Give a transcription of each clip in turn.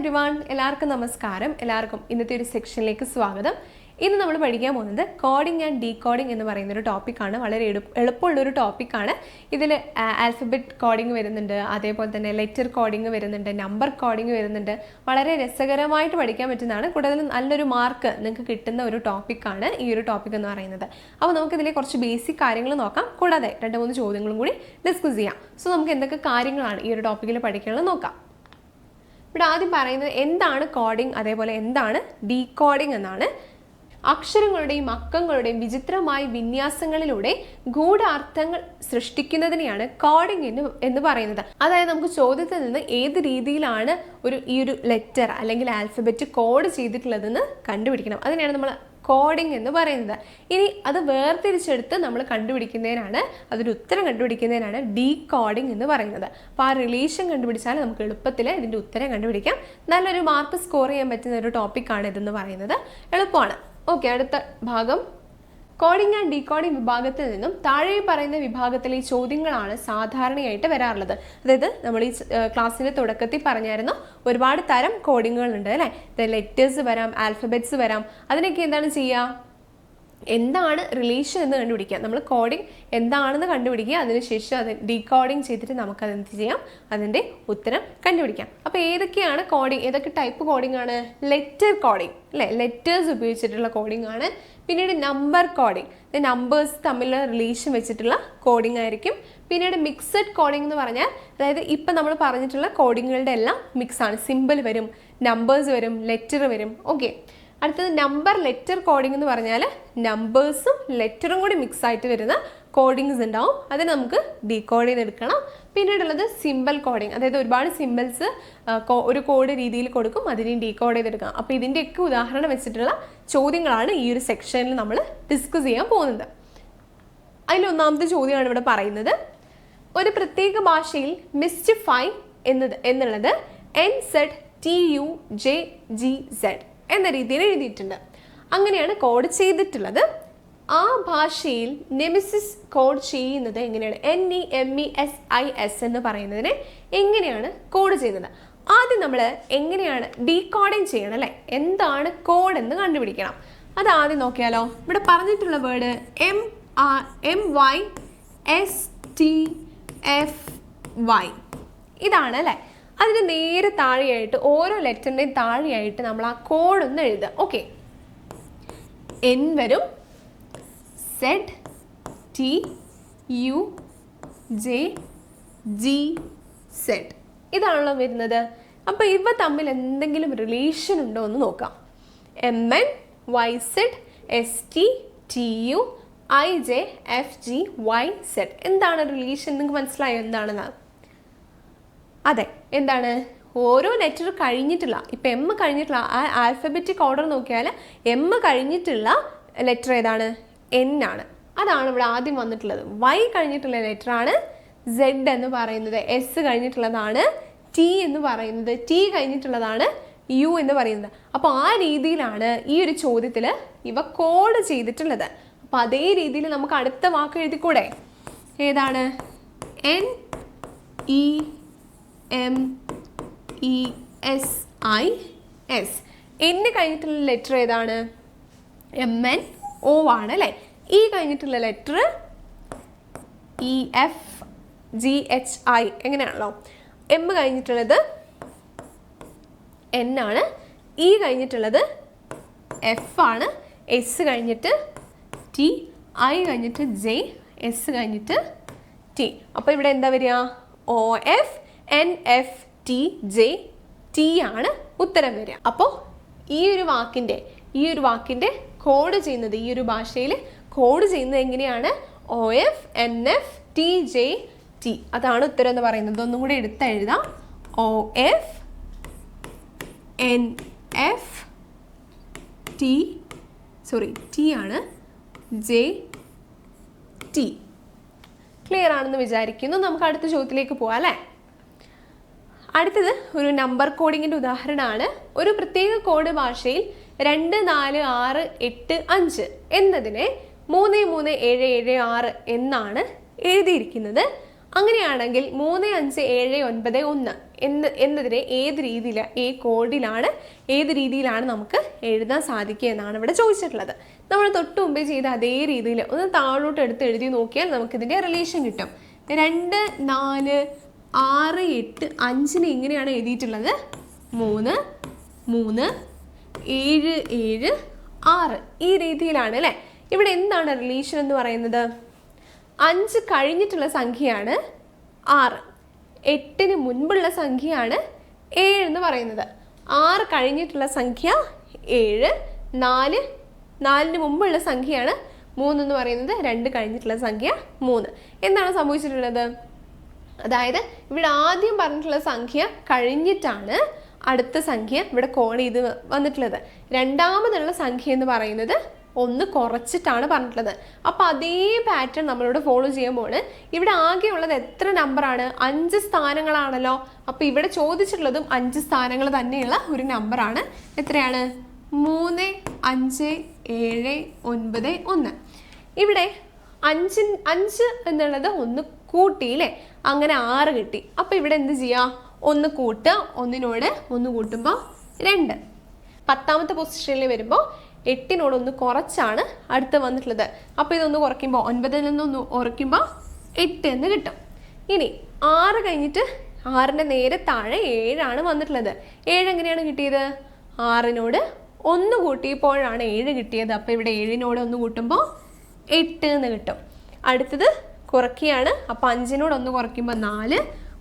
Every one എല്ലാവർക്കും നമസ്കാരം. എല്ലാവർക്കും ഇന്നത്തെ ഒരു സെക്ഷനിലേക്ക് സ്വാഗതം. ഇന്ന് നമ്മൾ പഠിക്കാൻ പോകുന്നത് കോഡിംഗ് ആൻഡ് ഡീകോഡിംഗ് എന്ന് പറയുന്ന ഒരു ടോപ്പിക്കാണ് വളരെ എളുപ്പമുള്ള എളുപ്പമുള്ളൊരു ടോപ്പിക്കാണ് ഇതിൽ ആൽഫബറ്റ് കോഡിംഗ് വരുന്നുണ്ട്. അതേപോലെ തന്നെ ലെറ്റർ കോഡിംഗ് വരുന്നുണ്ട്. നമ്പർ കോഡിംഗ് വരുന്നുണ്ട്. വളരെ രസകരമായിട്ട് പഠിക്കാൻ പറ്റുന്നതാണ്. കൂടുതലും നല്ലൊരു മാർക്ക് നിങ്ങൾക്ക് കിട്ടുന്ന ഒരു ടോപ്പിക്കാണ് ഈ ഒരു ടോപ്പിക് എന്ന് പറയുന്നത്. അപ്പോൾ നമുക്കിതിലെ കുറച്ച് ബേസിക് കാര്യങ്ങൾ നോക്കാം. കൂടാതെ രണ്ട് മൂന്ന് ചോദ്യങ്ങളും കൂടി ഡിസ്കസ് ചെയ്യാം. സോ നമുക്ക് എന്തൊക്കെ കാര്യങ്ങളാണ് ഈ ഒരു ടോപ്പിക്കിൽ പഠിക്കാനുള്ളത് നോക്കാം. ഇവിടെ ആദ്യം പറയുന്നത് എന്താണ് കോഡിംഗ്? അതേപോലെ എന്താണ് ഡീകോഡിംഗ് എന്നാണ്. അക്ഷരങ്ങളുടെയും അക്കങ്ങളുടെയും വിചിത്രമായ വിന്യാസങ്ങളിലൂടെ ഗൂഢാർത്ഥങ്ങൾ സൃഷ്ടിക്കുന്നതിനെയാണ് കോഡിംഗ് എന്ന് എന്ന് പറയുന്നത്. അതായത് നമുക്ക് ചോദ്യത്തിൽ നിന്ന് ഏത് രീതിയിലാണ് ഒരു ഈ ഒരു ലെറ്റർ അല്ലെങ്കിൽ ആൽഫബറ്റ് കോഡ് ചെയ്തിട്ടുള്ളതെന്ന് കണ്ടുപിടിക്കണം. അതിനെയാണ് നമ്മൾ കോഡിംഗ് എന്ന് പറയുന്നത്. ഇനി അത് വേർതിരിച്ചെടുത്ത് നമ്മൾ കണ്ടുപിടിക്കുന്നതിനാണ് അതൊരു ഉത്തരം കണ്ടുപിടിക്കുന്നതിനാണ് ഡീ കോഡിംഗ് എന്ന് പറയുന്നത്. അപ്പോൾ ആ റിലേഷൻ കണ്ടുപിടിച്ചാൽ നമുക്ക് എളുപ്പത്തിൽ ഇതിന്റെ ഉത്തരം കണ്ടുപിടിക്കാം. നല്ലൊരു മാർക്ക് സ്കോർ ചെയ്യാൻ പറ്റുന്ന ഒരു ടോപ്പിക്കാണ് ഇതെന്ന് പറയുന്നത്. എളുപ്പമാണ്. ഓക്കെ അടുത്ത ഭാഗം. കോഡിംഗ് ആൻഡ് ഡീകോഡിംഗ് വിഭാഗത്തിൽ നിന്നും താഴെ പറയുന്ന വിഭാഗത്തിലെ ചോദ്യങ്ങളാണ് സാധാരണയായിട്ട് വരാറുള്ളത്. അതായത് നമ്മൾ ഈ ക്ലാസ്സിന്റെ തുടക്കത്തിൽ പറഞ്ഞായിരുന്നു ഒരുപാട് തരം കോഡിങ്ങുകൾ ഉണ്ട് അല്ലേ ലെറ്റേഴ്സ് വരാം ആൽഫബറ്റ്സ് വരാം. അതിനൊക്കെ എന്താണ് ചെയ്യുക? എന്താണ് റിലേഷൻ എന്ന് കണ്ടുപിടിക്കുക. നമ്മൾ കോഡിംഗ് എന്താണെന്ന് കണ്ടുപിടിക്കുക. അതിനുശേഷം അത് ഡീകോഡിംഗ് ചെയ്തിട്ട് നമുക്കത് എന്ത് ചെയ്യാം? അതിന്റെ ഉത്തരം കണ്ടുപിടിക്കാം. അപ്പോൾ ഏതൊക്കെയാണ് കോഡിംഗ് ഏതൊക്കെ ടൈപ്പ് കോഡിംഗ് ആണ്? ലെറ്റർ കോഡിംഗ് അല്ലേ? ലെറ്റേഴ്സ് ഉപയോഗിച്ചിട്ടുള്ള കോഡിംഗ് ആണ്. പിന്നീട് നമ്പർ കോഡിംഗ് നമ്പേഴ്സ് തമ്മിലുള്ള റിലേഷൻ വെച്ചിട്ടുള്ള കോഡിംഗ് ആയിരിക്കും. പിന്നീട് മിക്സഡ് കോഡിംഗ് എന്ന് പറഞ്ഞാൽ അതായത് ഇപ്പം നമ്മൾ പറഞ്ഞിട്ടുള്ള കോഡിങ്ങുകളുടെ എല്ലാം മിക്സ് ആണ്. സിമ്പിൾ വരും നമ്പേഴ്സ് വരും ലെറ്റർ വരും. ഓക്കെ അടുത്തത് നമ്പർ ലെറ്റർ കോഡിംഗ് എന്ന് പറഞ്ഞാൽ നമ്പേഴ്സും ലെറ്ററും കൂടി മിക്സ് ആയിട്ട് വരുന്ന കോഡിങ്സ് ഉണ്ടാവും. അത് നമുക്ക് ഡീകോഡ് ചെയ്തെടുക്കണം. പിന്നീടുള്ളത് സിമ്പിൾ കോഡിങ് അതായത് ഒരുപാട് സിമ്പിൾസ് ഒരു കോഡ് രീതിയിൽ കൊടുക്കും അതിനെ ഡീകോഡ് ചെയ്തെടുക്കാം. അപ്പോൾ ഇതിന്റെയൊക്കെ ഉദാഹരണം വെച്ചിട്ടുള്ള ചോദ്യങ്ങളാണ് ഈ ഒരു സെക്ഷനിൽ നമ്മൾ ഡിസ്കസ് ചെയ്യാൻ പോകുന്നത്. അതിലൊന്നാമത്തെ ചോദ്യമാണ് ഇവിടെ പറയുന്നത്. ഒരു പ്രത്യേക ഭാഷയിൽ മിസ്റ്റിഫൈ എന്നത് എന്നുള്ളത് N Z T U J G Z എന്ന രീതിയിൽ എഴുതിയിട്ടുണ്ട്. അങ്ങനെയാണ് കോഡ് ചെയ്തിട്ടുള്ളത്. ആ ഭാഷയിൽ നെമിസിസ് കോഡ് ചെയ്യുന്നത് എങ്ങനെയാണ്? N E M E S I S എന്ന് പറയുന്നതിനെ എങ്ങനെയാണ് കോഡ് ചെയ്യുന്നത്? ആദ്യം നമ്മൾ എങ്ങനെയാണ് ഡീകോഡിങ് ചെയ്യണം അല്ലേ? എന്താണ് കോഡ് എന്ന് കണ്ടുപിടിക്കണം. അത് ആദ്യം നോക്കിയാലോ? ഇവിടെ പറഞ്ഞിട്ടുള്ള word M R M Y S T F Y ഇതാണ് അല്ലേ? അതിന് നേരെ താഴെയായിട്ട് ഓരോ ലെറ്ററിന്റെയും താഴെയായിട്ട് നമ്മൾ ആ കോഡ് ഒന്ന് എഴുതുക. ഓക്കെ. എൻ വരും. Z T U J G Z ഇതാണല്ലോ വരുന്നത്. അപ്പോൾ ഇവ തമ്മിൽ എന്തെങ്കിലും റിലേഷൻ ഉണ്ടോ എന്ന് നോക്കാം. M N Y Z S T T U I J F G Y Z എന്താണ് റിലേഷൻ നിങ്ങൾക്ക് മനസ്സിലായോ? എന്താണെന്ന് അതെ. എന്താണ്? ഓരോ ലെറ്റർ കഴിഞ്ഞിട്ടുള്ള ഇപ്പം എം കഴിഞ്ഞിട്ടുള്ള ആ ആൽഫബറ്റിക് ഓർഡർ നോക്കിയാൽ എം കഴിഞ്ഞിട്ടുള്ള ലെറ്റർ ഏതാണ്? എൻ ആണ്. അതാണ് ഇവിടെ ആദ്യം വന്നിട്ടുള്ളത്. വൈ കഴിഞ്ഞിട്ടുള്ള ലെറ്റർ ആണ് സെഡ് എന്ന് പറയുന്നത്. എസ് കഴിഞ്ഞിട്ടുള്ളതാണ് ടി എന്ന് പറയുന്നത്. ടി കഴിഞ്ഞിട്ടുള്ളതാണ് യു എന്ന് പറയുന്നത്. അപ്പോൾ ആ രീതിയിലാണ് ഈ ഒരു ചോദ്യത്തിൽ ഇവ കോഡ് ചെയ്തിട്ടുള്ളത്. അപ്പോൾ അതേ രീതിയിൽ നമുക്ക് അടുത്ത വാക്ക് എഴുതിക്കൂടെ? ഏതാണ്? N E M E S I S എന്ന് കഴിഞ്ഞിട്ടുള്ള ലെറ്റർ ഏതാണ്? എം എൻ ഒ ആണ് അല്ലേ? ഈ കഴിഞ്ഞിട്ടുള്ള letter E F G H I എങ്ങനെയാണല്ലോ? M കഴിഞ്ഞിട്ടുള്ളത് എൻ ആണ്. ഇ കഴിഞ്ഞിട്ടുള്ളത് എഫ് ആണ്. എസ് കഴിഞ്ഞിട്ട് ടി ഐ കഴിഞ്ഞിട്ട് ജെ എസ് കഴിഞ്ഞിട്ട് ടി അപ്പോൾ ഇവിടെ എന്താ വരിക? O F N F T J T ആണ് ഉത്തരം വരിക. അപ്പോൾ ഈ ഒരു വാക്കിന്റെ ഈ ഒരു വാക്കിന്റെ കോഡ് ചെയ്യുന്നത് ഈ ഒരു ഭാഷയിൽ കോഡ് ചെയ്യുന്നത് എങ്ങനെയാണ്? O F N F T J T അതാണ് ഉത്തരം എന്ന് പറയുന്നത്. ഒന്നും കൂടി എടുത്ത് എഴുതാം. O F N F T sorry T ആണ് ജെ ടി ക്ലിയർ ആണെന്ന് വിചാരിക്കുന്നു. നമുക്ക് അടുത്ത ചോദ്യത്തിലേക്ക് പോവാം അല്ലേ? അടുത്തത് ഒരു നമ്പർ കോഡിങ്ങിന്റെ ഉദാഹരണമാണ്. ഒരു പ്രത്യേക കോഡ് ഭാഷയിൽ രണ്ട് നാല് ആറ് എട്ട് അഞ്ച് എന്നതിനെ മൂന്ന് മൂന്ന് ഏഴ് ഏഴ് ആറ് എന്നാണ് എഴുതിയിരിക്കുന്നത്. അങ്ങനെയാണെങ്കിൽ മൂന്ന് അഞ്ച് ഏഴ് ഒൻപത് ഒന്ന് എന്ന് എന്നതിനെ ഏത് രീതിയിൽ ഈ കോഡിലാണ് ഏത് രീതിയിലാണ് നമുക്ക് എഴുതാൻ സാധിക്കുക എന്നാണ് ഇവിടെ ചോദിച്ചിട്ടുള്ളത്. നമ്മൾ തൊട്ട് മുമ്പേ ചെയ്ത അതേ രീതിയിൽ ഒന്ന് താഴോട്ട് എടുത്ത് എഴുതി നോക്കിയാൽ നമുക്കിതിന്റെ റിലേഷൻ കിട്ടും. രണ്ട് നാല് ആറ് എട്ട് അഞ്ചിന് എങ്ങനെയാണ് എഴുതിയിട്ടുള്ളത്? മൂന്ന് മൂന്ന് ഏഴ് ഏഴ് ആറ് ഈ രീതിയിലാണ് അല്ലേ? ഇവിടെ എന്താണ് റിലേഷൻ എന്ന് പറയുന്നത്? അഞ്ച് കഴിഞ്ഞിട്ടുള്ള സംഖ്യയാണ് ആറ്. എട്ടിന് മുൻപുള്ള സംഖ്യയാണ് ഏഴ് എന്ന് പറയുന്നത്. ആറ് കഴിഞ്ഞിട്ടുള്ള സംഖ്യ ഏഴ് നാല് നാലിന് മുമ്പുള്ള സംഖ്യയാണ് മൂന്ന് എന്ന് പറയുന്നത്. രണ്ട് കഴിഞ്ഞിട്ടുള്ള സംഖ്യ മൂന്ന്. എന്താണ് സംഭവിച്ചിട്ടുള്ളത്? അതായത് ഇവിടെ ആദ്യം പറഞ്ഞിട്ടുള്ള സംഖ്യ കഴിഞ്ഞിട്ടാണ് അടുത്ത സംഖ്യ ഇവിടെ കോൺ ചെയ്ത് വന്നിട്ടുള്ളത്. രണ്ടാമതുള്ള സംഖ്യ എന്ന് പറയുന്നത് ഒന്ന് കുറച്ചിട്ടാണ് പറഞ്ഞിട്ടുള്ളത്. അപ്പോൾ അതേ പാറ്റേൺ നമ്മളിവിടെ ഫോളോ ചെയ്യുമ്പോൾ ഇവിടെ ആകെയുള്ളത് എത്ര നമ്പറാണ് അഞ്ച് സ്ഥാനങ്ങളാണല്ലോ. അപ്പോൾ ഇവിടെ ചോദിച്ചിട്ടുള്ളതും അഞ്ച് സ്ഥാനങ്ങൾ തന്നെയുള്ള ഒരു നമ്പറാണ് എത്രയാണ്? മൂന്ന് അഞ്ച് ഏഴ് ഒൻപത് ഒന്ന്. ഇവിടെ അഞ്ചിൻ അഞ്ച് എന്നുള്ളത് ഒന്ന് കൂട്ടിയില്ലേ? അങ്ങനെ ആറ് കിട്ടി. അപ്പോൾ ഇവിടെ എന്ത് ചെയ്യുക ഒന്ന് കൂട്ടുക ഒന്നിനോട് ഒന്ന് കൂട്ടുമ്പോൾ രണ്ട്. പത്താമത്തെ പൊസിഷനിൽ വരുമ്പോൾ എട്ടിനോട് ഒന്ന് കുറച്ചാണ് അടുത്ത് വന്നിട്ടുള്ളത്. അപ്പോൾ ഇതൊന്ന് കുറയ്ക്കുമ്പോൾ ഒൻപതിൽ നിന്നൊന്ന് കുറയ്ക്കുമ്പോൾ എട്ട് എന്ന് കിട്ടും. ഇനി ആറ് കഴിഞ്ഞിട്ട് ആറിന്റെ നേരെ താഴെ ഏഴാണ് വന്നിട്ടുള്ളത്. ഏഴ് എങ്ങനെയാണ് കിട്ടിയത്? ആറിനോട് ഒന്ന് കൂട്ടിയപ്പോഴാണ് ഏഴ് കിട്ടിയത്. അപ്പോൾ ഇവിടെ ഏഴിനോട് ഒന്ന് കൂട്ടുമ്പോൾ എട്ട് എന്ന് കിട്ടും. അടുത്തത് കുറയ്ക്കുകയാണ്. അപ്പോൾ അഞ്ചിനോട് ഒന്ന് കുറയ്ക്കുമ്പോൾ നാല്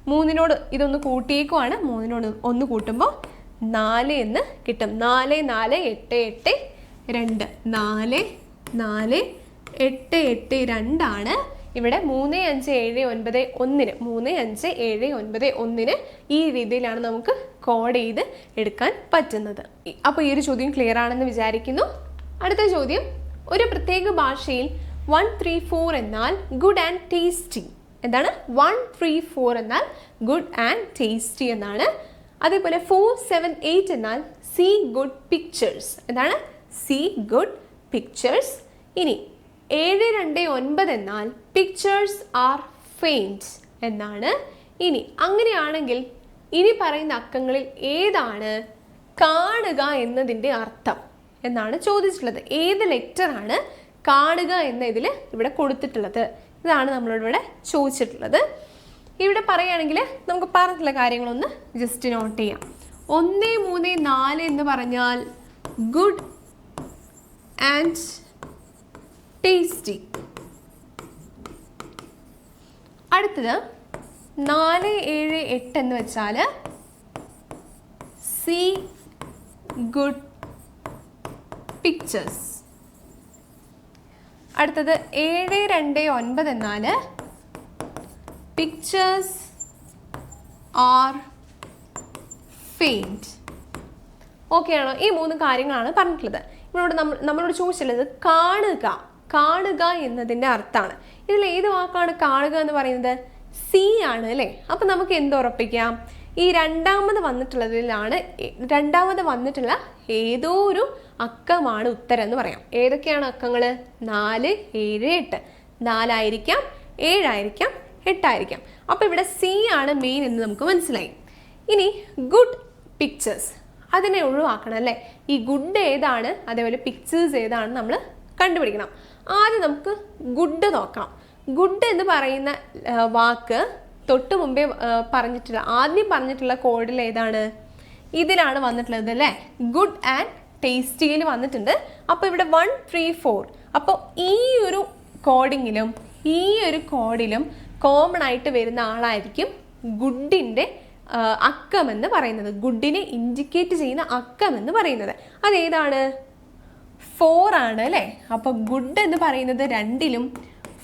മൂന്നിനോട് ഇതൊന്ന് കൂട്ടിയേക്കുവാണ്. മൂന്നിനോട് ഒന്ന് കൂട്ടുമ്പോൾ നാല് എന്ന് കിട്ടും. നാല് നാല് എട്ട് എട്ട് രണ്ട്. നാല് നാല് എട്ട് എട്ട് രണ്ടാണ്. ഇവിടെ മൂന്ന് അഞ്ച് ഏഴ് ഒൻപത് ഒന്നിന്. മൂന്ന് അഞ്ച് ഏഴ് ഒൻപത് ഒന്നിന് ഈ രീതിയിലാണ് നമുക്ക് കോഡ് ചെയ്ത് എടുക്കാൻ പറ്റുന്നത്. അപ്പോൾ ഈ ഒരു ചോദ്യം ക്ലിയർ ആണെന്ന് വിചാരിക്കുന്നു. അടുത്ത ചോദ്യം ഒരു പ്രത്യേക ഭാഷയിൽ വൺ ത്രീ ഫോർ എന്നാൽ ഗുഡ് ആൻഡ് ടേസ്റ്റി എന്താണ്? വൺ ത്രീ ഫോർ എന്നാൽ ഗുഡ് ആൻഡ് ടേസ്റ്റി എന്നാണ്. അതേപോലെ ഫോർ സെവൻ എയ്റ്റ് എന്നാൽ സി ഗുഡ് പിക്ചേഴ്സ് എന്താണ്? സി ഗുഡ് പിക്ചേഴ്സ് ഇനി ഏഴ് രണ്ട് ഒൻപത് എന്നാൽ പിക്ചേഴ്സ് ആർ ഫെയിന്റ് എന്നാണ്. ഇനി അങ്ങനെയാണെങ്കിൽ ഇനി പറയുന്ന അക്കങ്ങളിൽ ഏതാണ് കാണുക എന്നതിന്റെ അർത്ഥം എന്നാണ് ചോദിച്ചിട്ടുള്ളത്. ഏത് ലെറ്ററാണ് കാണുക എന്ന ഇതിൽ ഇവിടെ കൊടുത്തിട്ടുള്ളത്. ഇതാണ് നമ്മളോട് ഇവിടെ ചോദിച്ചിട്ടുള്ളത്. ഇവിടെ പറയുകയാണെങ്കിൽ നമുക്ക് പറഞ്ഞിട്ടുള്ള കാര്യങ്ങളൊന്ന് ജസ്റ്റ് നോട്ട് ചെയ്യാം. ഒന്ന് മൂന്ന് നാല് എന്ന് പറഞ്ഞാൽ ഗുഡ് ആൻഡ് ടേസ്റ്റി അടുത്തത് നാല് ഏഴ് എട്ട് എന്ന് വെച്ചാൽ സി ഗുഡ് പിക്ചേഴ്സ് അടുത്തത് ഏഴ് രണ്ട് ഒൻപത് എന്നാൽ പിക്ചേഴ്സ് ആർ ഫെയിന്റ് ഓക്കെ ആണോ? ഈ മൂന്ന് കാര്യങ്ങളാണ് പറഞ്ഞിട്ടുള്ളത്. ഇവിടെ നമ്മൾ നമ്മളോട് ചോദിച്ചിട്ടുള്ളത് കാണുക. കാണുക എന്നതിന്റെ അർത്ഥമാണ്. ഇതിൽ ഏത് വാക്കാണ് കാണുക എന്ന് പറയുന്നത്? സി ആണ് അല്ലേ? അപ്പം നമുക്ക് എന്ത് ഉറപ്പിക്കാം ഈ രണ്ടാമത് വന്നിട്ടുള്ളതിലാണ് രണ്ടാമത് വന്നിട്ടുള്ള ഏതോ ഒരു അക്കമാണ് ഉത്തരം എന്ന് പറയാം. ഏതൊക്കെയാണ് അക്കങ്ങൾ നാല് ഏഴ് എട്ട്. നാലായിരിക്കാം ഏഴായിരിക്കാം എട്ടായിരിക്കാം. അപ്പോൾ ഇവിടെ സി ആണ് മെയിൻ എന്ന് നമുക്ക് മനസ്സിലായി. ഇനി ഗുഡ് പിക്ചേഴ്സ് അതിനെ ഒഴിവാക്കണം അല്ലേ? ഈ ഗുഡ് ഏതാണ് അതേപോലെ പിക്ചേഴ്സ് ഏതാണ് നമ്മൾ കണ്ടുപിടിക്കണം. ആദ്യം നമുക്ക് ഗുഡ് നോക്കാം. ഗുഡ് എന്ന് പറയുന്ന വാക്ക് തൊട്ട് മുമ്പേ പറഞ്ഞിട്ടുള്ള ആദ്യം പറഞ്ഞിട്ടുള്ള കോഡിൽ ഏതാണ്? ഇതിലാണ് വന്നിട്ടുള്ളത് അല്ലേ? ഗുഡ് ആൻഡ് ടേസ്റ്റിയിൽ വന്നിട്ടുണ്ട്. അപ്പോൾ ഇവിടെ വൺ ത്രീ ഫോർ അപ്പോൾ ഈ ഒരു കോഡിങ്ങിലും ഈ ഒരു കോഡിലും കോമൺ ആയിട്ട് വരുന്ന ആളായിരിക്കും ഗുഡിന്റെ അക്കം എന്ന് പറയുന്നത്. ഗുഡിനെ ഇൻഡിക്കേറ്റ് ചെയ്യുന്ന അക്കം എന്ന് പറയുന്നത്. അതേതാണ്? ഫോർ ആണ് അല്ലേ? അപ്പോൾ ഗുഡ് എന്ന് പറയുന്നത് രണ്ടിലും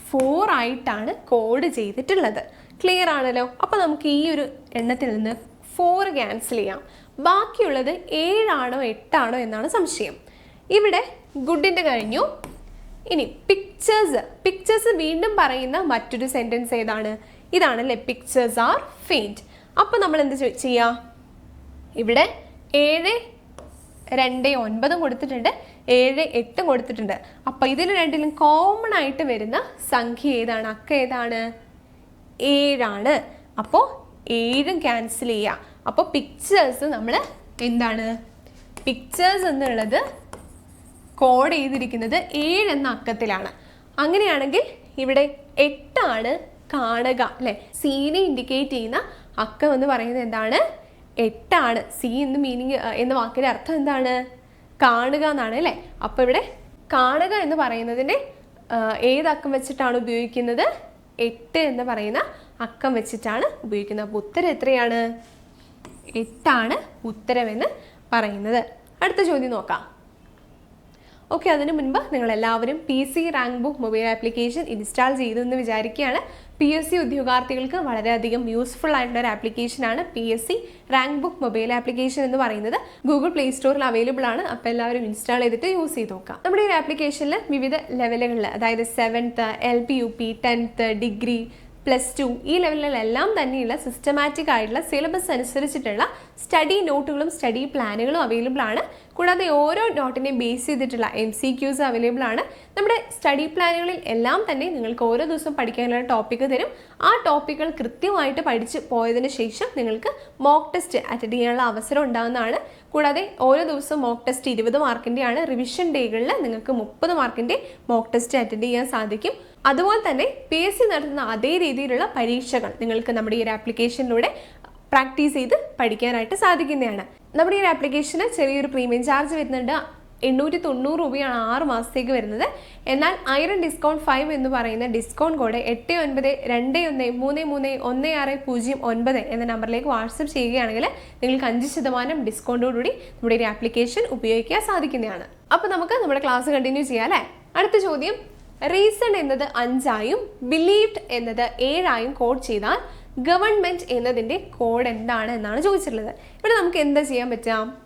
ഫോർ ആയിട്ടാണ് കോഡ് ചെയ്തിട്ടുള്ളത്. ക്ലിയർ ആണല്ലോ? അപ്പോൾ നമുക്ക് ഈ ഒരു എണ്ണത്തിൽ നിന്ന് ഫോർ ക്യാൻസൽ ചെയ്യാം. ബാക്കിയുള്ളത് ഏഴാണോ എട്ടാണോ എന്നാണ് സംശയം. ഇവിടെ ഗുഡിന്റെ കഴിഞ്ഞു. ഇനി പിക്ചേഴ്സ് പിക്ചേഴ്സ് വീണ്ടും പറയുന്ന മറ്റൊരു സെന്റൻസ് ഏതാണ്? ഇതാണല്ലേ പിക്ചേഴ്സ് ആർ ഫെയിന്റ് അപ്പോൾ നമ്മൾ എന്ത് ചെയ്യുക ചെയ്യാ? ഇവിടെ ഏഴ് രണ്ട് ഒൻപതും കൊടുത്തിട്ടുണ്ട്. ഏഴ് എട്ടും കൊടുത്തിട്ടുണ്ട്. അപ്പോൾ ഇതിൽ രണ്ടിലും കോമൺ ആയിട്ട് വരുന്ന സംഖ്യ ഏതാണ്? അക്ക ഏതാണ്? ഏഴാണ്. അപ്പോൾ ഏഴും ക്യാൻസൽ ചെയ്യുക അപ്പോൾ പിക്ചേഴ്സ് നമ്മൾ എന്താണ്? പിക്ചേഴ്സ് എന്നുള്ളത് കോഡ് ചെയ്തിരിക്കുന്നത് ഏഴ് എന്ന അക്കത്തിലാണ്. അങ്ങനെയാണെങ്കിൽ ഇവിടെ എട്ടാണ് കാണുക അല്ലെ? സീനെ ഇൻഡിക്കേറ്റ് ചെയ്യുന്ന അക്കം എന്ന് പറയുന്നത് എന്താണ്? എട്ടാണ്. സി എന്ന് മീനിങ് എന്ന വാക്കിന്റെ അർത്ഥം എന്താണ്? കാണുക എന്നാണ് അല്ലേ? അപ്പോൾ ഇവിടെ കാണുക എന്ന് പറയുന്നതിന്റെ ഏതക്കം വെച്ചിട്ടാണ് ഉപയോഗിക്കുന്നത്? എട്ട് എന്ന് പറയുന്ന അക്കം വെച്ചിട്ടാണ് ഉപയോഗിക്കുന്നത്. അപ്പോൾ ഉത്തരം എത്രയാണ്? എട്ടാണ് ഉത്തരമെന്ന് പറയുന്നത്. അടുത്ത ചോദ്യം നോക്കാം. ഓക്കെ അതിനു മുൻപ് നിങ്ങൾ എല്ലാവരും P C rank book mobile application install ചെയ്തു എന്ന് വിചാരിക്കുകയാണ്. പി എസ് സി ഉദ്യോഗാർത്ഥികൾക്ക് വളരെയധികം യൂസ്ഫുൾ ആയിട്ടുള്ള ഒരു ആപ്ലിക്കേഷനാണ് P S C rank book mobile application എന്ന് പറയുന്നത്. ഗൂഗിൾ പ്ലേ സ്റ്റോറിൽ അവൈലബിൾ ആണ്. അപ്പോൾ എല്ലാവരും ഇൻസ്റ്റാൾ ചെയ്തിട്ട് യൂസ് ചെയ്ത് നോക്കാം. നമ്മുടെ ഈ ആപ്ലിക്കേഷനിൽ വിവിധ ലെവലുകളിൽ അതായത് seventh L P U P tenth degree plus two ഈ ലെവലിലെല്ലാം തന്നെയുള്ള സിസ്റ്റമാറ്റിക് ആയിട്ടുള്ള സിലബസ് അനുസരിച്ചിട്ടുള്ള സ്റ്റഡി നോട്ടുകളും സ്റ്റഡി പ്ലാനുകളും അവൈലബിൾ ആണ്. കൂടാതെ ഓരോ നോട്ടിനെയും ബേസ് ചെയ്തിട്ടുള്ള എം സി ക്യൂസ് അവൈലബിൾ ആണ്. നമ്മുടെ സ്റ്റഡി പ്ലാനുകളിൽ എല്ലാം തന്നെ നിങ്ങൾക്ക് ഓരോ ദിവസം പഠിക്കാനുള്ള ടോപ്പിക്ക് തരും. ആ ടോപ്പിക്കുകൾ കൃത്യമായിട്ട് പഠിച്ച് പോയതിന് ശേഷം നിങ്ങൾക്ക് മോക്ക് ടെസ്റ്റ് അറ്റൻഡ് ചെയ്യാനുള്ള അവസരം ഉണ്ടാകുന്നതാണ്. കൂടാതെ ഓരോ ദിവസവും മോക്ക് ടെസ്റ്റ് ഇരുപത് മാർക്കിന്റെയാണ് റിവിഷൻ ഡേകളിൽ നിങ്ങൾക്ക് മുപ്പത് മാർക്കിന്റെ മോക്ക് ടെസ്റ്റ് അറ്റൻഡ് ചെയ്യാൻ സാധിക്കും. അതുപോലെ തന്നെ പി എസ് സി നടത്തുന്ന അതേ രീതിയിലുള്ള പരീക്ഷകൾ നിങ്ങൾക്ക് നമ്മുടെ ഈ ഒരു ആപ്ലിക്കേഷനിലൂടെ പ്രാക്ടീസ് ചെയ്ത് പഠിക്കാനായിട്ട് സാധിക്കുന്നതാണ്. നമ്മുടെ ഈ ആപ്ലിക്കേഷന് ചെറിയൊരു പ്രീമിയം ചാർജ് വരുന്നുണ്ട്. എണ്ണൂറ്റി തൊണ്ണൂറ് രൂപയാണ് ആറ് മാസത്തേക്ക് വരുന്നത്. എന്നാൽ ഐറൺ ഡിസ്കൗണ്ട് ഫൈവ് എന്ന് പറയുന്ന ഡിസ്കൗണ്ട് കോഡ് എട്ട് ഒൻപത് രണ്ട് ഒന്ന് മൂന്ന് മൂന്ന് ഒന്ന് ആറ് പൂജ്യം ഒൻപത് എന്ന നമ്പറിലേക്ക് വാട്സപ്പ് ചെയ്യുകയാണെങ്കിൽ നിങ്ങൾക്ക് അഞ്ച് ശതമാനം ഡിസ്കൗണ്ടോടുകൂടി നമ്മുടെ ഒരു ആപ്ലിക്കേഷൻ ഉപയോഗിക്കാൻ സാധിക്കുന്നതാണ്. അപ്പോൾ നമുക്ക് നമ്മുടെ ക്ലാസ് കണ്ടിന്യൂ ചെയ്യാം അല്ലേ? അടുത്ത ചോദ്യം. റീസൺ എന്നത് അഞ്ചായും ബിലീവ്ഡ് എന്നത് ഏഴായും കോഡ് ചെയ്താൽ ഗവൺമെന്റ് എന്നതിന്റെ കോഡ് എന്താണ് എന്നാണ് ചോദിച്ചിട്ടുള്ളത്. ഇവിടെ നമുക്ക് എന്താ ചെയ്യാൻ പറ്റാം?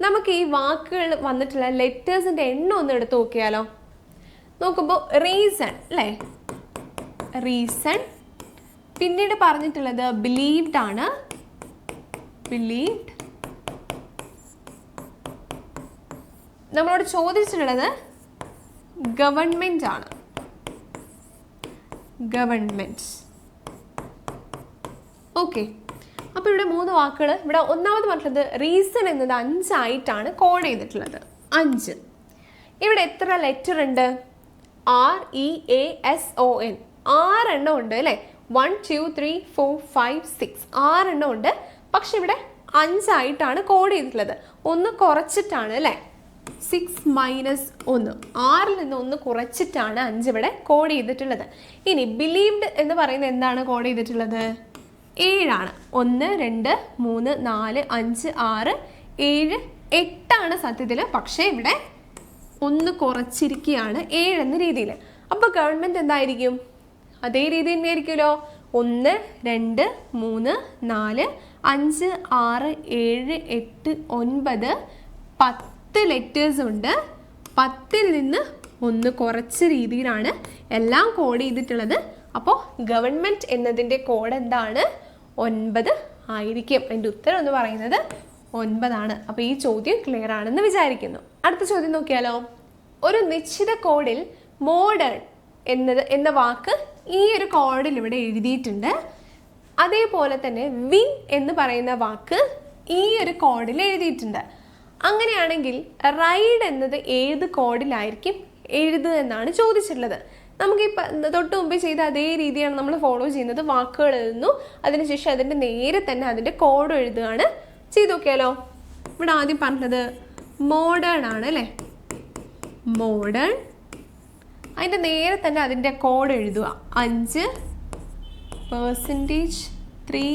നമുക്ക് ഈ വാക്കുകൾ വന്നിട്ടുള്ള ലെറ്റേഴ്സിന്റെ എണ്ണം ഒന്ന് എടുത്ത് നോക്കിയാലോ. നോക്കുമ്പോൾ റീസൺ അല്ലേ റീസൺ പിന്നീട് പറഞ്ഞിട്ടുള്ളത് ബിലീവ്ഡ് ആണ്. ബിലീവ്ഡ് നമ്മളോട് ചോദിച്ചിട്ടുള്ളത് ഗവൺമെന്റ് ആണ്. ഗവൺമെന്റ്. ഓക്കെ അപ്പോൾ ഇവിടെ മൂന്ന് വാക്കുകൾ ഇവിടെ ഒന്നാമത് പറഞ്ഞത് റീസൺ എന്നത് അഞ്ചായിട്ടാണ് കോഡ് ചെയ്തിട്ടുള്ളത്. അഞ്ച്. ഇവിടെ എത്ര ലെറ്റർ ഉണ്ട്? R E A S O N ആറെണ്ണം ഉണ്ട് അല്ലേ? One two three four five six ആറെണ്ണം ഉണ്ട്. പക്ഷെ ഇവിടെ അഞ്ചായിട്ടാണ് കോഡ് ചെയ്തിട്ടുള്ളത്. ഒന്ന് കുറച്ചിട്ടാണ് അല്ലേ? സിക്സ് മൈനസ് ഒന്ന്. ആറിൽ നിന്ന് ഒന്ന് കുറച്ചിട്ടാണ് അഞ്ച് ഇവിടെ കോഡ് ചെയ്തിട്ടുള്ളത്. ഇനി ബിലീവ്ഡ് എന്ന് പറയുന്നത് എന്താണ് കോഡ് ചെയ്തിട്ടുള്ളത്? ഏഴാണ്. ഒന്ന് രണ്ട് മൂന്ന് നാല് അഞ്ച് ആറ് ഏഴ് എട്ടാണ് സത്യത്തിൽ പക്ഷേ ഇവിടെ ഒന്ന് കുറച്ചിരിക്കുകയാണ് ഏഴ് എന്ന രീതിയിൽ അപ്പോൾ ഗവൺമെന്റ് എന്തായിരിക്കും? അതേ രീതി തന്നെയായിരിക്കുമല്ലോ. ഒന്ന് രണ്ട് മൂന്ന് നാല് അഞ്ച് ആറ് ഏഴ് എട്ട് ഒൻപത് പത്ത് ലെറ്റേഴ്സ് ഉണ്ട്. പത്തിൽ നിന്ന് ഒന്ന് കുറച്ച് രീതിയിലാണ് എല്ലാം കോഡ് ചെയ്തിട്ടുള്ളത്. അപ്പോൾ ഗവൺമെന്റ് എന്നതിന്റെ കോഡ് എന്താണ്? ഒൻപത് ആയിരിക്കും. അതിന്റെ ഉത്തരം എന്ന് പറയുന്നത് ഒൻപതാണ്. അപ്പോൾ ഈ ചോദ്യം ക്ലിയർ ആണെന്ന് വിചാരിക്കുന്നു. അടുത്ത ചോദ്യം നോക്കിയാലോ? ഒരു നിശ്ചിത കോഡിൽ മോഡേൺ എന്നത് എന്ന വാക്ക് ഈ ഒരു കോഡിൽ ഇവിടെ എഴുതിയിട്ടുണ്ട്. അതേപോലെ തന്നെ വിൻ എന്ന് പറയുന്ന വാക്ക് ഈ ഒരു കോഡിൽ എഴുതിയിട്ടുണ്ട്. അങ്ങനെയാണെങ്കിൽ റൈഡ് എന്നത് ഏത് കോഡിലായിരിക്കും എഴുതുക എന്നാണ് ചോദിച്ചിട്ടുള്ളത്. നമുക്ക് ഈ തൊട്ട് മുമ്പ് ചെയ്ത അതേ രീതിയാണ് നമ്മൾ ഫോളോ ചെയ്യുന്നത്. വാക്കുകൾ എഴുതുന്നു അതിനുശേഷം അതിന്റെ നേരെ തന്നെ അതിന്റെ കോഡ് എഴുതുകയാണ് ചെയ്ത് നോക്കിയാലോ? ഇവിടെ ആദ്യം പറഞ്ഞത് മോഡേൺ ആണ് അല്ലേ? മോഡേൺ അതിന്റെ നേരെ തന്നെ അതിന്റെ കോഡ് എഴുതുക. അഞ്ച് percentage three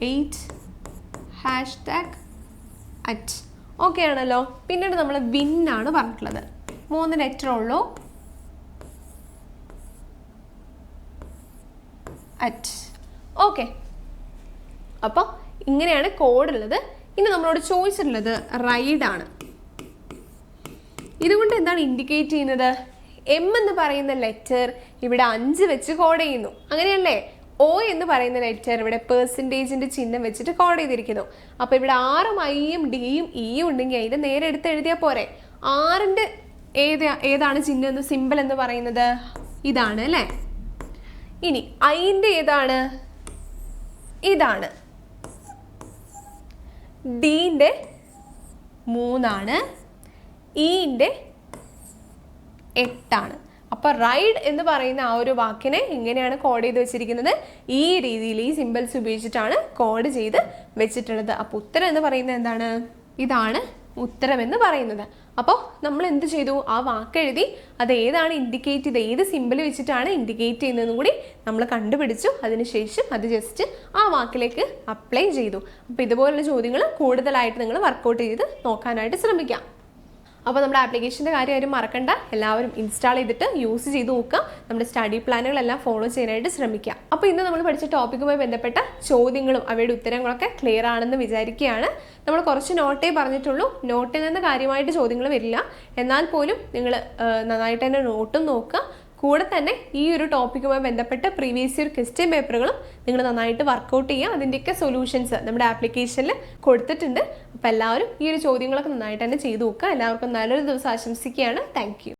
eight hashtag at okay ആണല്ലോ. പിന്നീട് നമ്മൾ വിൻ ആണ് പറഞ്ഞിട്ടുള്ളത്. മൂന്ന് ലെറ്റർ ഉള്ളൂ. അറ്റ് ഓക്കെ അപ്പോൾ ഇങ്ങനെയാണ് കോഡുള്ളത് ഇനി നമ്മളോട് ചോദിച്ചിട്ടുള്ളത് റൈഡാണ് ഇതുകൊണ്ട് എന്താണ് ഇൻഡിക്കേറ്റ് ചെയ്യുന്നത്? എം എന്ന് പറയുന്ന ലെറ്റർ ഇവിടെ അഞ്ച് വെച്ച് കോഡ് ചെയ്യുന്നു. അങ്ങനെയല്ലേ? ഒ എന്ന് പറയുന്ന ലെറ്റർ ഇവിടെ പേഴ്സന്റേജിന്റെ ചിഹ്നം വെച്ചിട്ട് കോഡ് ചെയ്തിരിക്കുന്നു. അപ്പോൾ ഇവിടെ ആറും ഐയും ഡിയും ഇയും ഉണ്ടെങ്കിൽ അതിന്റെ നേരെ എടുത്ത് എഴുതിയാൽ പോരെ. ആറിന്റെ ഏത് ഏതാണ് ചിഹ്നം എന്ന് സിമ്പിൾ എന്ന് പറയുന്നത്? ഇതാണ് അല്ലേ? ഇനി ഐന്റെ ഏതാണ്? ഇതാണ്. ഡീന്റെ മൂന്നാണ്. ഇന്റെ എട്ടാണ്. അപ്പോൾ റൈഡ് എന്ന് പറയുന്ന ആ ഒരു വാക്കിനെ ഇങ്ങനെയാണ് കോഡ് ചെയ്ത് വെച്ചിരിക്കുന്നത്. ഈ രീതിയിൽ ഈ സിമ്പിൾസ് ഉപയോഗിച്ചിട്ടാണ് കോഡ് ചെയ്ത് വെച്ചിട്ടുള്ളത്. അപ്പോൾ ഉത്തരം എന്ന് പറയുന്നത് എന്താണ്? ഇതാണ്. ഉത്തരം എന്ന് പറയുന്നത്. അപ്പോൾ നമ്മൾ എന്ത് ചെയ്തു? ആ വാക്കെഴുതി അത് ഏതാണ് ഇൻഡിക്കേറ്റ് ചെയ്ത് ഏത് സിമ്പിൾ വെച്ചിട്ടാണ് ഇൻഡിക്കേറ്റ് ചെയ്യുന്നതെന്നും കൂടി നമ്മൾ കണ്ടുപിടിച്ചു. അതിനുശേഷം അത് ജസ്റ്റ് ആ വാക്കിലേക്ക് അപ്ലൈ ചെയ്തു. അപ്പോൾ ഇതുപോലുള്ള ചോദ്യങ്ങൾ കൂടുതലായിട്ട് നിങ്ങൾ വർക്കൗട്ട് ചെയ്ത് നോക്കാനായിട്ട് ശ്രമിക്കാം. അപ്പോൾ നമ്മുടെ ആപ്ലിക്കേഷന്റെ കാര്യം ആരും മറക്കണ്ട. എല്ലാവരും ഇൻസ്റ്റാൾ ചെയ്തിട്ട് യൂസ് ചെയ്ത് നോക്കുക. നമ്മുടെ സ്റ്റഡി പ്ലാനുകളെല്ലാം ഫോളോ ചെയ്യാനായിട്ട് ശ്രമിക്കുക. അപ്പോൾ ഇന്ന് നമ്മൾ പഠിച്ച ടോപ്പിക്കുമായി ബന്ധപ്പെട്ട ചോദ്യങ്ങളും അവയുടെ ഉത്തരങ്ങളൊക്കെ ക്ലിയർ ആണെന്ന് വിചാരിക്കുകയാണ്. നമ്മൾ കുറച്ച് നോട്ടേ പറഞ്ഞിട്ടുള്ളൂ. നോട്ടിൽ നിന്ന് കാര്യമായിട്ട് ചോദ്യങ്ങൾ വരില്ല. എന്നാൽ പോലും നിങ്ങൾ നന്നായിട്ട് തന്നെ നോട്ടും നോക്കുക. കൂടെ തന്നെ ഈ ഒരു ടോപ്പിക്കുമായി ബന്ധപ്പെട്ട് പ്രീവിയസ് ഇയർ ക്വസ്റ്റ്യൻ പേപ്പറുകളും നിങ്ങൾ നന്നായിട്ട് വർക്കൗട്ട് ചെയ്യുക അതിന്റെയൊക്കെ സൊല്യൂഷൻസ് നമ്മുടെ ആപ്ലിക്കേഷനിൽ കൊടുത്തിട്ടുണ്ട്. അപ്പോൾ എല്ലാവരും ഈ ഒരു ചോദ്യങ്ങളൊക്കെ നന്നായിട്ട് തന്നെ ചെയ്തു നോക്കുക. എല്ലാവർക്കും നല്ലൊരു ദിവസം ആശംസിക്കുകയാണ്. താങ്ക്